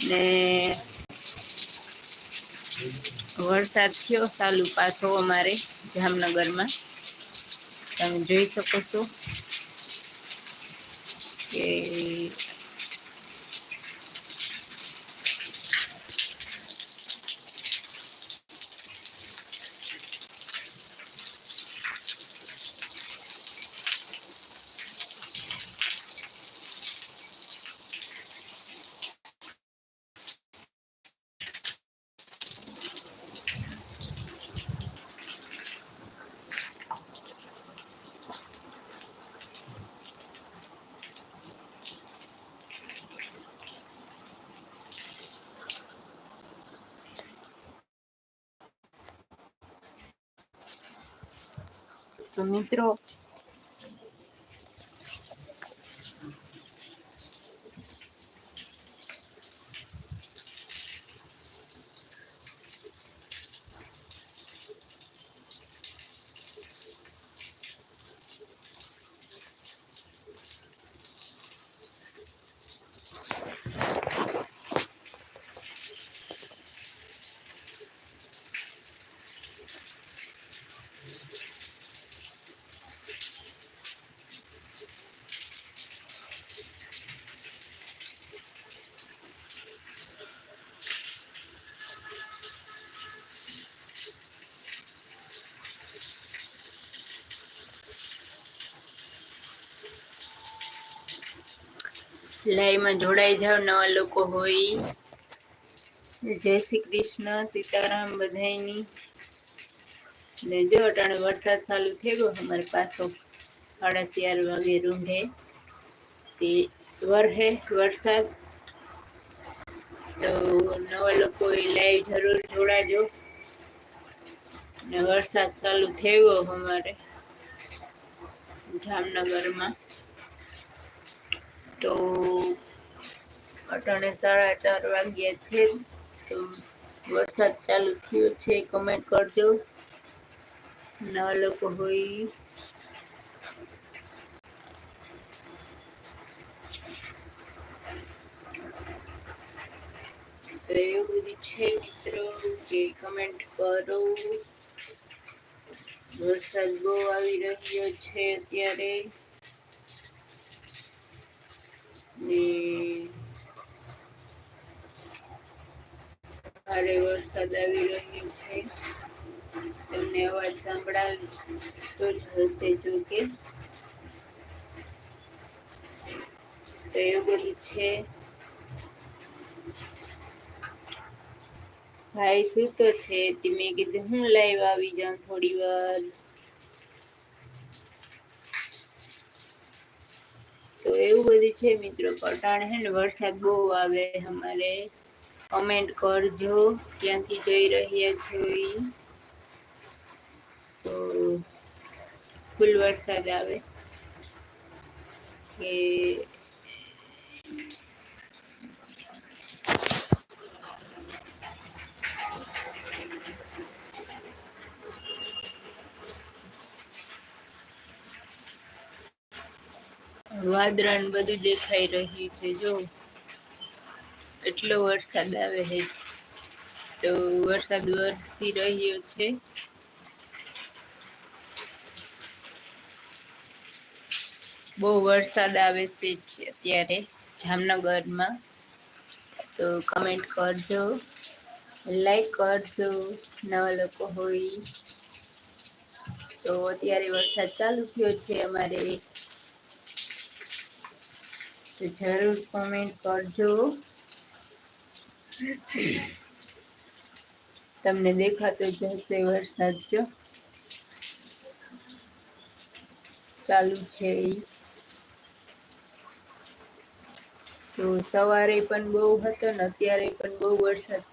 ને વરસાદ થયો ચાલુ પાછો અમારે જામનગરમાં. તમે જોઈ શકો છો કે તો મિત્રો લાઈવમાં જોડાઈ જાવ નવા લોકો હોય. જય શ્રી કૃષ્ણ, સીતારામ બધાયની. ને જો અટાણે વરસાદ ચાલુ થઈ ગયો, અમારે પાછો સાડા ચાર વાગે રૂંઢે. તે વરહે વરસાદ. તો નવા લોકો લાઈવ જરૂર જોડાજો. ને વરસાદ ચાલુ થયો અમારે જામનગરમાં. તો અટાણે સાડા ચાર વાગ્યા છે તો વરસાદ ચાલુ થયો છે કમેન્ટ કરજો. નવા લોકો હોય. એવું બધું છે મિત્રો, કે કમેન્ટ કરો. વરસાદ બહુ આવી રહ્યો છે અત્યારે. ભારે વરસાદ આવી રહ્યો છે. તમને અવાજ સંભળાવતો જ હશે જો કે તો એવું બધું છે. ભાઈ શું તો છે. તે મેં કીધું, હું લાઈવ આવી જાઉં થોડી વાર તો એવું બધું છે મિત્રો પટાણ હે ને વરસાદ બહુ આવે અમારે. કમેન્ટ કરજો, ક્યાંથી જઈ રહ્યા છો એ તો ફૂલ વરસાદ આવે. કે વાદળા ને બધું દેખાઈ રહ્યું છે, જો. એટલો વરસાદ આવે છે તો વરસાદ વરસી રહ્યો છે. બહુ વરસાદ આવે છે અત્યારે જામનગરમાં. તો કમેન્ટ કરજો લાઈક કરજો, નવા લોકો હોય. તો અત્યારે વરસાદ ચાલુ થયો છે અમારે. તો જરૂર કોમેન્ટ કરજો. તમને દેખાતો જશે વરસાદ, જો. ચાલુ છે તો સવારે પણ બહુ હતો ને અત્યારે પણ બહુ વરસાદ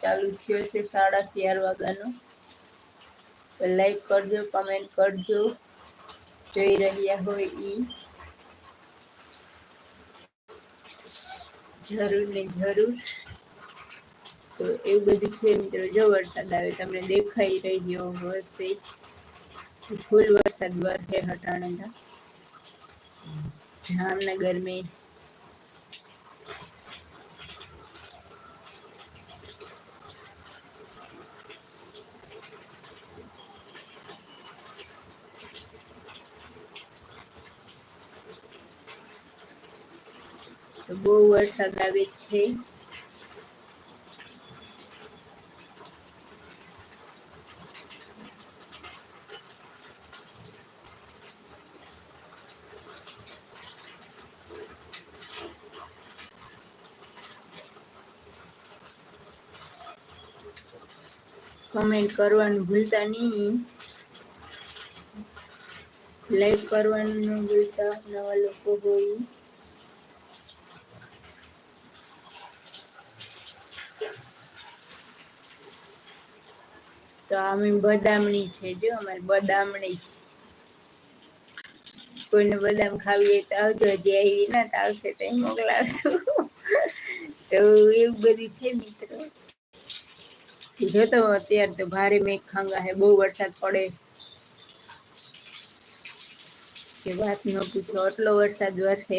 ચાલુ થયો છે સાડા ચાર વાગ્યાનો. લાઈક કરજો કમેન્ટ કરજો. જોઈ રહ્યા હોય ઈ. જરૂર ને જરૂર. તો એવું બધું છે મિત્રો, જો વરસાદ આવે તમને દેખાઈ રહ્યો હશે. ફૂલ વરસાદ વરસે હટાણા જામનગર में વરસાદ આવે છે. કમેન્ટ કરવાનું ભૂલતા નહીં. લાઈક કરવાનું ભૂલતા નવા લોકો હોય. અમે બદામણી છે જો અમારે બદામણી. કોઈને બદામ ખાવી તો આવજો જે આવી ના આવશે તો મોકલાવશું. તો એવું બધું છે મિત્રો. જોતો અત્યારે તો ભારે મેઘ ખાંગા હે બહુ વરસાદ પડે. કે વાત ન પૂછો, આટલો વરસાદ વરસે.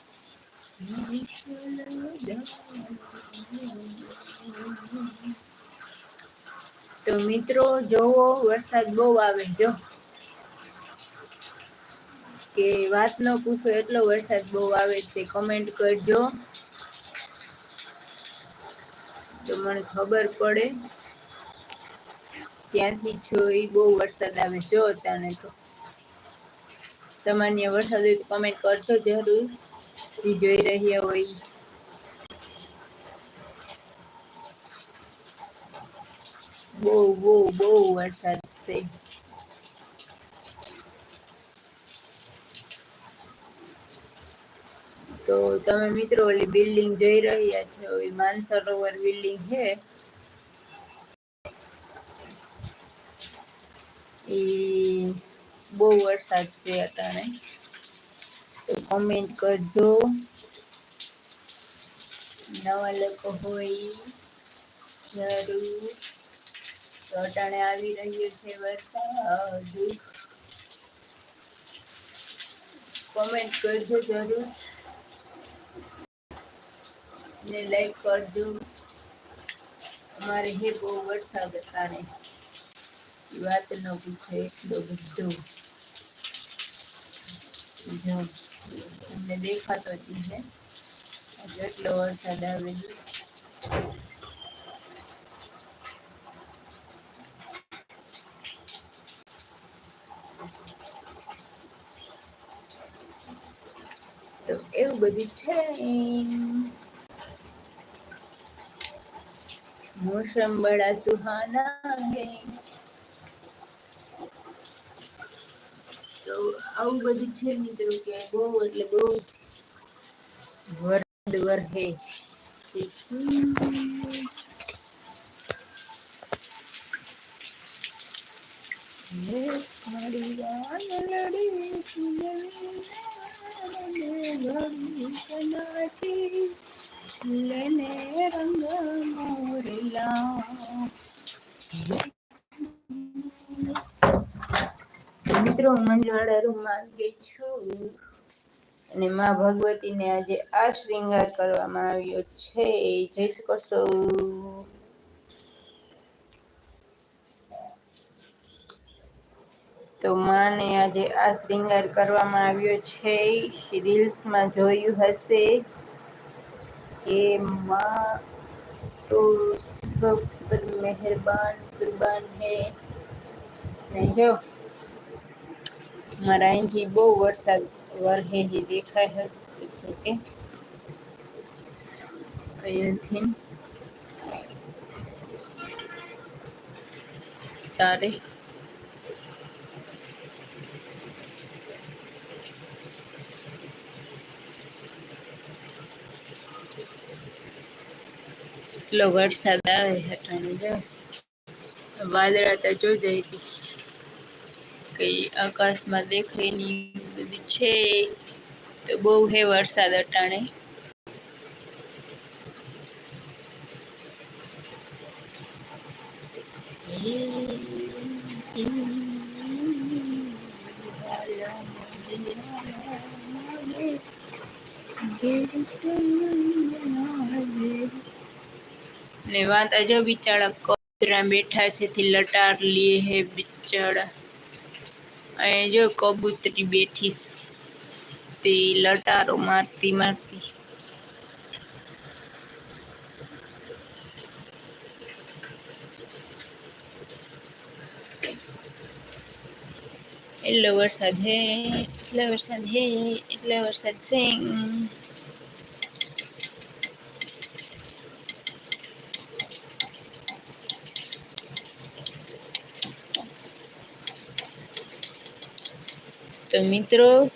તો મિત્રો, જોવો, વરસાદ બહુ આવે જો. કે વાત ન પૂછો એટલો વરસાદ બહુ આવે છે કમેન્ટ કરજો. તો મને ખબર પડે ત્યાંથી એ બહુ વરસાદ આવે જો તને તો. તમારે વરસાદ હોય તો કમેન્ટ કરજો જરૂર. જે જોઈ રહ્યા હોય બહુ બહુ બહુ વરસાદ છે તો તમે મિત્રો ઓલી બિલ્ડિંગ જોઈ રહ્યા છો એ માનસરોવર બિલ્ડિંગ છે એ બહુ વરસાદ છે અટાણે તો કમેન્ટ કરજો. નવા લોકો હોય, જરૂર. અટાણે આવી રહ્યો છે વરસાદ કોમેન્ટ કરજો જરૂર. ને લાઈક કરજો. અમારે હે બહુ વરસાદ અટાણે વાત ન પૂછે એટલો બધો. જો તમને દેખાતો જ છે જેટલો વરસાદ આવે તો એવું બધું છે મોસમ બડા સુહાના હે તો આવું બધું છે મિત્રો કે બહુ એટલે બહુ વરદ વરહે. લેને રંગ મોરેલા મિત્રો હું મંજવાડા રૂમમાં છું. અને માં ભગવતીને આજે આ શ્રૃંગાર કરવામાં આવ્યો છે. જય કૃષ્ણ. તો માને આજે આ શ્રૃંગાર કરવામાં આવ્યો છે. રીલ્સમાં જોયું હશે કે માં તો સબ મહેરબાન, કુરબાન હે. જો મારા અહીંથી બહુ વરસાદ વરહેજી દેખાય કે અહીંયાથી તારે એટલો વરસાદ આવે હટાણે જો વાદળા તો જો જઈતી કઈ આકાશમાં દેખાય નહીં બધું છે, તો બહુ હે વરસાદ અટાણે. ને વાત અજો બિચારા કોતરા બેઠા છે લટાર લે હે બિચારા. અહીં જો કબૂતરી બેઠી તે લટારો મારતી મારતી. એટલો વરસાદ હે, એટલો વરસાદ હે, એટલો વરસાદ છે. તો મિત્રો